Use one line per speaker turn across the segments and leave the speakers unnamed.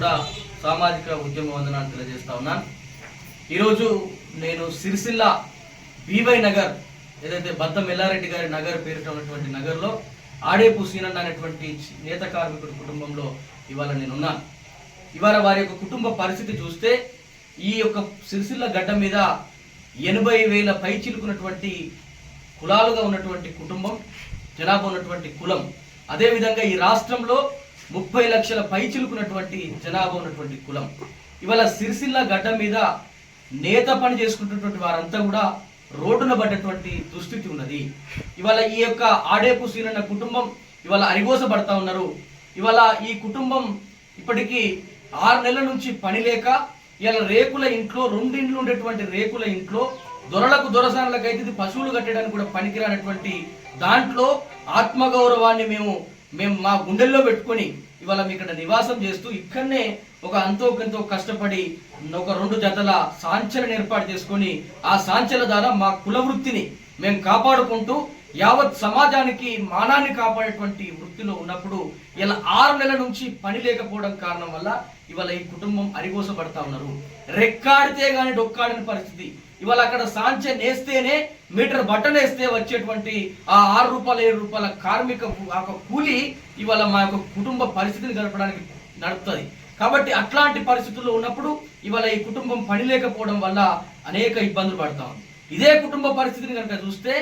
కూడా సామాజిక ఉద్యమ వందనాలు తెలియజేస్తా ఉన్నాను ఈరోజు నేను సిరిసిల్ల బీవై నగర్ ఏదైతే బద్దం ఎల్లారెడ్డి గారి నగర్ పేరిట ఉన్నటువంటి నగర్లో ఆడేపు సీనన్న అనేటువంటి నేత కార్మికుడి కుటుంబంలో ఇవాళ నేనున్నాను ఇవాళ వారి యొక్క కుటుంబ పరిస్థితి చూస్తే ఈ యొక్క సిరిసిల్ల గడ్డ మీద ఎనభై వేల పై చిలుకున్నటువంటి కులాలుగా ఉన్నటువంటి కుటుంబం జనాభా ఉన్నటువంటి కులం. అదేవిధంగా ఈ రాష్ట్రంలో ముప్పై లక్షల పై చిలుకున్నటువంటి జనాభా ఉన్నటువంటి కులం. ఇవాళ సిరిసిల్ల గడ్డ మీద నేత పని చేసుకుంటున్నటువంటి వారంతా కూడా రోడ్డున పడ్డటువంటి దుస్థితి ఉన్నది. ఇవాళ ఈ యొక్క ఆడేపు సీనన్న కుటుంబం ఇవాళ అరిగోసపడతా ఉన్నారు. ఇవాళ ఈ కుటుంబం ఇప్పటికీ ఆరు నెలల నుంచి పని లేక ఇలా రేకుల ఇంట్లో రెండు ఇండ్లు ఉండేటువంటి రేకుల ఇంట్లో దొరలకు దొరసానులకు అయితే ఇది పశువులు కట్టడానికి కూడా పనికిరానటువంటి దాంట్లో ఆత్మగౌరవాన్ని మేము మేము మా గుండెల్లో పెట్టుకొని ఇవాళ మీ ఇక్కడ నివాసం చేస్తూ ఇక్కడనే ఒక అంతో కొంతో కష్టపడి ఒక రెండు జతల సాంచలను ఏర్పాటు చేసుకొని ఆ సాంచల ద్వారా మా కుల వృత్తిని మేము కాపాడుకుంటూ యావత్ సమాజానికి మానాన్ని కాపాడేటువంటి వృత్తిలో ఉన్నప్పుడు ఇలా ఆరు నెలల నుంచి పని లేకపోవడం కారణం వల్ల ఇవాళ ఈ కుటుంబం అరిగోసపడతా ఉన్నారు. రెక్కాడితే గాని డొక్కాడని పరిస్థితి. ఇవాళ అక్కడ సాంచ నేస్తేనే మీటర్ బట్టలు వేస్తే వచ్చేటువంటి ఆ ఆరు రూపాయల ఏడు రూపాయల కార్మిక ఆ యొక్క కూలి ఇవాళ మా యొక్క కుటుంబ పరిస్థితిని గడపడానికి నడుపుతుంది. కాబట్టి అట్లాంటి పరిస్థితుల్లో ఉన్నప్పుడు ఇవాళ ఈ కుటుంబం పని లేకపోవడం వల్ల అనేక ఇబ్బందులు పడతాం ఇదే కుటుంబ పరిస్థితిని కనుక చూస్తే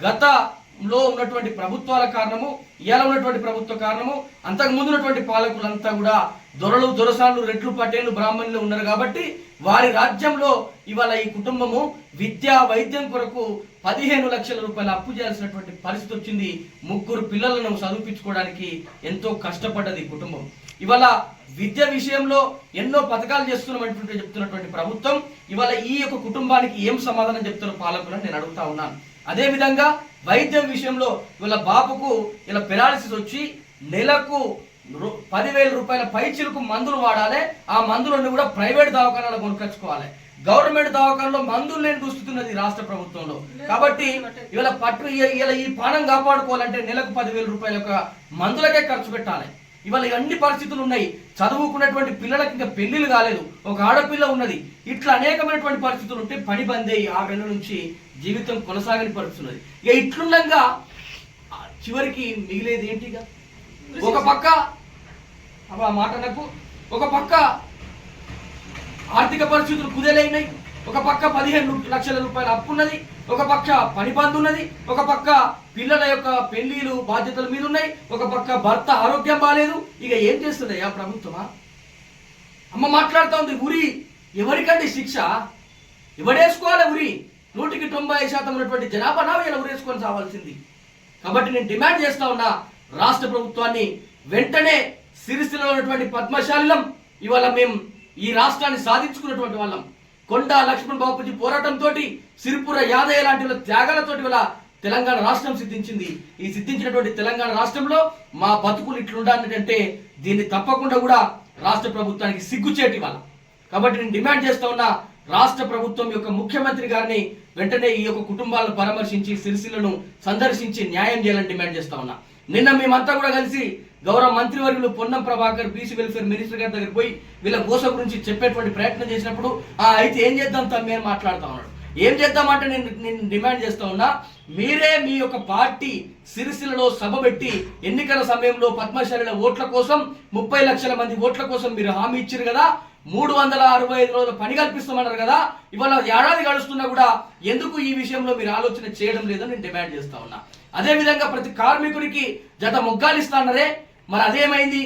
గతంలో ఉన్నటువంటి ప్రభుత్వాల కారణము ఇవాళ ఉన్నటువంటి ప్రభుత్వ కారణము అంతకు ముందు ఉన్నటువంటి పాలకులంతా కూడా దొరలు దొరసాలు రెట్లు పటేలు బ్రాహ్మణులు ఉన్నారు కాబట్టి వారి రాజ్యంలో ఇవాళ ఈ కుటుంబము విద్యా వైద్యం కొరకు పదిహేను లక్షల రూపాయలు అప్పు చేయాల్సినటువంటి పరిస్థితి వచ్చింది. ముగ్గురు పిల్లలను చదివించుకోవడానికి ఎంతో కష్టపడ్డది ఈ కుటుంబం. ఇవాళ విద్య విషయంలో ఎన్నో పథకాలు చేస్తున్నామంటుంటే చెప్తున్నటువంటి ప్రభుత్వం ఇవాళ ఈ యొక్క కుటుంబానికి ఏం సమాధానం చెప్తున్న పాలకులను నేను అడుగుతా ఉన్నాను అదే విధంగా వైద్యం విషయంలో ఇవాళ బాబుకు ఇలా పెరాలసిస్ వచ్చి నెలకు పదివేల రూపాయల పైచిలకు మందులు వాడాలి. ఆ మందులను కూడా ప్రైవేట్ దవాఖానాలో కొనుకొచ్చుకోవాలి గవర్నమెంట్ దవాఖానలో మందులు లేని దుస్తున్నది రాష్ట్ర ప్రభుత్వంలో. కాబట్టి ఇవాళ పట్టు ఇలా ఈ పానం కాపాడుకోవాలంటే నెలకు పదివేల రూపాయల యొక్క మందులకే ఖర్చు పెట్టాలి. ఇవాళ అన్ని పరిస్థితులు ఉన్నాయి. చదువుకున్నటువంటి పిల్లలకి ఇంకా పెళ్ళిళ్ళు కాలేదు. ఒక ఆడపిల్ల ఉన్నది. ఇట్లా అనేకమైనటువంటి పరిస్థితులు ఉంటే పని బంద్ ఆ నెల నుంచి జీవితం కొనసాగని పరిస్థితి ఉన్నది. ఇక ఇట్లుండగా చివరికి మిగిలేది ఏంటిగా? ఒక పక్క అబ్బా ఆ మాట నాకు. ఒక పక్క ఆర్థిక పరిస్థితులు కుదేలైనాయి ఒక పక్క పదిహేను లక్షల రూపాయల అప్పు ఉన్నది ఒక పక్క పని బంద్ ఉన్నది ఒక పక్క పిల్లల యొక్క పెళ్ళిలు బాధ్యతల మీద ఉన్నాయి ఒక పక్క భర్త ఆరోగ్యం బాగాలేదు ఇక ఏం చేస్తుంది ఆ ప్రభుత్వమా? అమ్మ మాట్లాడుతూ ఉంది ఉరి ఎవరికండి శిక్ష? ఎవడేసుకోవాలి ఉరి? నూటికి తొంభై శాతం ఉన్నటువంటి జనాభా నా ఇలా ఉరేసుకొని సావాల్సింది. కాబట్టి నేను డిమాండ్ చేస్తా ఉన్నా రాష్ట్ర ప్రభుత్వాన్ని వెంటనే సిరిసిలో ఉన్నటువంటి పద్మశాలిలం ఇవాళ మేము ఈ రాష్ట్రాన్ని సాధించుకున్నటువంటి వాళ్ళం. కొండా లక్ష్మణ్ బాపూజీ పోరాటంతో సిరిపుర యాదయ్య లాంటి త్యాగాలతోటి వాళ్ళ తెలంగాణ రాష్ట్రం సిద్ధించింది. ఈ సిద్ధించినటువంటి తెలంగాణ రాష్ట్రంలో మా బతుకులు ఇట్లుండాలంటే దీన్ని తప్పకుండా కూడా రాష్ట్ర ప్రభుత్వానికి సిగ్గుచేటి వాళ్ళ. కాబట్టి నేను డిమాండ్ చేస్తా ఉన్నా రాష్ట్ర ప్రభుత్వం యొక్క ముఖ్యమంత్రి గారిని వెంటనే ఈ యొక్క కుటుంబాలను పరామర్శించి సిరిసిల్లను సందర్శించి న్యాయం చేయాలని డిమాండ్ చేస్తా ఉన్నా. నిన్న మేమంతా కూడా కలిసి గౌరవ మంత్రివర్యులు Ponnam Prabhakar BC welfare minister గారి దగ్గర పోయి వీళ్ళ గోస గురించి చెప్పేటువంటి ప్రయత్నం చేసినప్పుడు ఆ అయితే ఏం చేద్దాం తమ్మి అని మాట్లాడుతా ఉన్నాడు. ఏం చేద్దామంటే నేను నేను డిమాండ్ చేస్తా ఉన్నా మీరే మీ యొక్క పార్టీ సిరిసిల్లలో సభ పెట్టి ఎన్నికల సమయంలో పద్మశాలిల ఓట్ల కోసం ముప్పై లక్షల మంది ఓట్ల కోసం మీరు హామీ ఇచ్చారు కదా మూడు వందల అరవై ఐదు రోజులు పని కల్పిస్తామన్నారు కదా ఇవాళ ఏడాది గడుస్తున్నా కూడా ఎందుకు ఈ విషయంలో మీరు ఆలోచన చేయడం లేదని నేను డిమాండ్ చేస్తా ఉన్నా. అదే విధంగా ప్రతి కార్మికుడికి జత మొగ్గాలు ఇస్తానరే మరి అదేమైంది?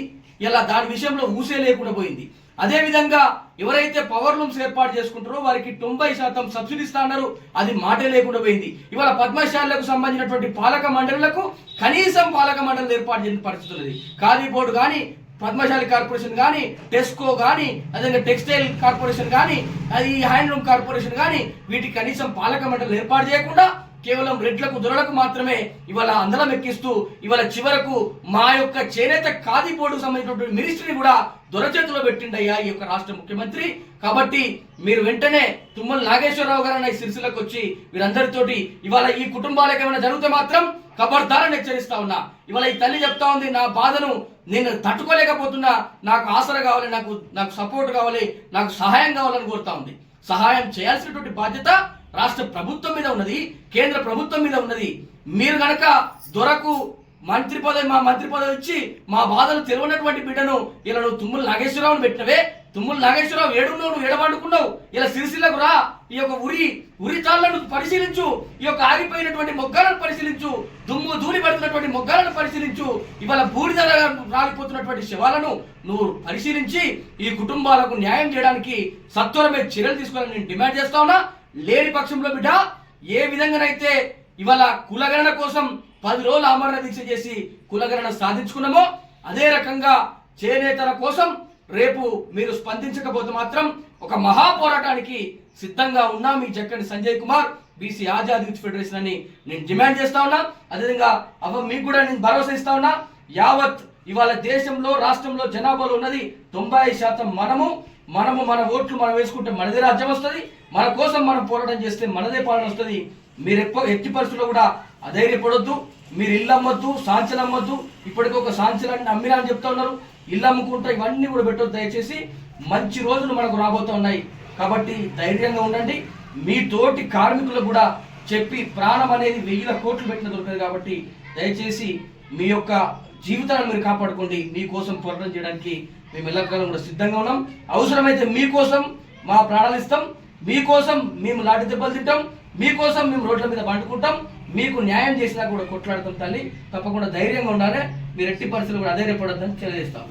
ఇలా దాని విషయంలో ఊసే లేకుండా పోయింది. అదే విధంగా ఎవరైతే పవర్ లూమ్స్ ఏర్పాటు చేసుకుంటారో వారికి తొంభై శాతం సబ్సిడీ ఇస్తున్నారు అది మాటే లేకుండా పోయింది. ఇవాళ పద్మశాలకు సంబంధించినటువంటి పాలక మండలులకు కనీసం పాలక మండలి ఏర్పాటు చేసిన పరిస్థితులు ఉన్నది. బోర్డు కానీ పద్మశాలి కార్పొరేషన్ కానీ టెస్కో కానీ అదేవిధంగా టెక్స్టైల్ కార్పొరేషన్ కానీ అది హ్యాండ్లూమ్ కార్పొరేషన్ కానీ వీటికి కనీసం పాలక మండలి ఏర్పాటు చేయకుండా కేవలం రెడ్లకు దొరలకు మాత్రమే ఇవాళ అందలం ఎక్కిస్తూ ఇవాళ చివరకు మా యొక్క చేనేత ఖాదీ సంబంధించినటువంటి మినిస్ట్రీని కూడా దొరచేతిలో పెట్టిండయ్యా ఈ యొక్క రాష్ట్ర ముఖ్యమంత్రి. కాబట్టి మీరు వెంటనే తుమ్మల నాగేశ్వరరావు గారు అనే సిరిసిలకు వచ్చి వీరందరితోటి ఇవాళ ఈ కుటుంబాలకు ఏమైనా జరిగితే మాత్రం కబర్దారని హెచ్చరిస్తా ఉన్నా. ఇవాళ ఈ తల్లి చెప్తా ఉంది నా బాధను నేను తట్టుకోలేకపోతున్నా. నాకు ఆసర కావాలి నాకు నాకు సపోర్ట్ కావాలి నాకు సహాయం కావాలని కోరుతా ఉంది. సహాయం చేయాల్సినటువంటి బాధ్యత రాష్ట్ర ప్రభుత్వం మీద ఉన్నది కేంద్ర ప్రభుత్వం మీద ఉన్నది. మీరు గనక దొరకు మంత్రి పదవి మా మంత్రి పదవి ఇచ్చి మా బాధలు తెలియనటువంటి బిడ్డను ఇలా నువ్వు తుమ్ములు నాగేశ్వరరావును పెట్టినవే? తుమ్ములు నాగేశ్వరరావు ఏడున్నావు నువ్వు ఏడబడుకున్నావు ఇలా సిరిసిల్లకు రా. ఈ యొక్క ఉరి ఉరి తాళ్ళను పరిశీలించు. ఈ యొక్క ఆగిపోయినటువంటి మొగ్గాలను పరిశీలించు. దుమ్ము ధూళి పడుతున్నటువంటి మొగ్గాలను పరిశీలించు. ఇవాళ బూడిద రాలిపోతున్నటువంటి శవాలను నువ్వు పరిశీలించి ఈ కుటుంబాలకు న్యాయం చేయడానికి సత్వరమే చర్యలు తీసుకోవాలని నేను డిమాండ్ చేస్తా ఉన్నా. లేని పక్షంలో బిడ్డ ఏ విధంగానైతే ఇవాళ కులగణన కోసం పది రోజులు ఆమరణ దీక్ష చేసి కులగణన సాధించుకున్నామో అదే రకంగా చేనేతల కోసం రేపు మీరు స్పందించకపోతే మాత్రం ఒక మహా పోరాటానికి సిద్ధంగా ఉన్నా మీ చక్కని Sanjay Kumar BC Azad youth federation అని నేను డిమాండ్ చేస్తా ఉన్నా. అదేవిధంగా అవ మీకు కూడా నేను భరోసా ఇస్తా ఉన్నా. యావత్ ఇవాళ దేశంలో రాష్ట్రంలో జనాభాలో ఉన్నది తొంభై శాతం మనము. మనము మన ఓట్లు మనం వేసుకుంటే మనదే రాజ్యం వస్తుంది. మన కోసం మనం పోరాటం చేస్తే మనదే పాలన వస్తుంది. మీరు ఎక్కువ ఎట్టి పరిస్థితుల్లో కూడా అధైర్యపడొద్దు. మీరు ఇల్లు అమ్మొద్దు సాంచలు అమ్మొద్దు. ఇప్పటికి ఒక సాంచలాన్ని అమ్మినా అని చెప్తా ఉన్నారు. ఇల్లు అమ్ముకుంటా ఇవన్నీ కూడా పెట్టొద్దు దయచేసి. మంచి రోజులు మనకు రాబోతూ ఉన్నాయి. కాబట్టి ధైర్యంగా ఉండండి. మీ తోటి కార్మికులకు కూడా చెప్పి ప్రాణం అనేది వెయ్యిల కోట్లు పెట్టిన దొరకదు కాబట్టి దయచేసి మీ యొక్క జీవితాలను మీరు కాపాడుకోండి. మీకోసం పోరాటం చేయడానికి మేము ఎల్లకాలం కూడా సిద్ధంగా ఉన్నాం. అవసరమైతే మీకోసం మా ప్రాణాలు ఇస్తాం. మీకోసం మేము లాటి దెబ్బలు తింటాం మీకోసం మేము రోడ్ల మీద పండుకుంటాం మీకు న్యాయం చేసినా కూడా కొట్లాడుతాం తల్లి. తప్పకుండా ధైర్యంగా ఉండాలి. మీరు ఎట్టి పరిస్థితులు కూడా అధైర్యపడద్దని తెలియజేస్తాం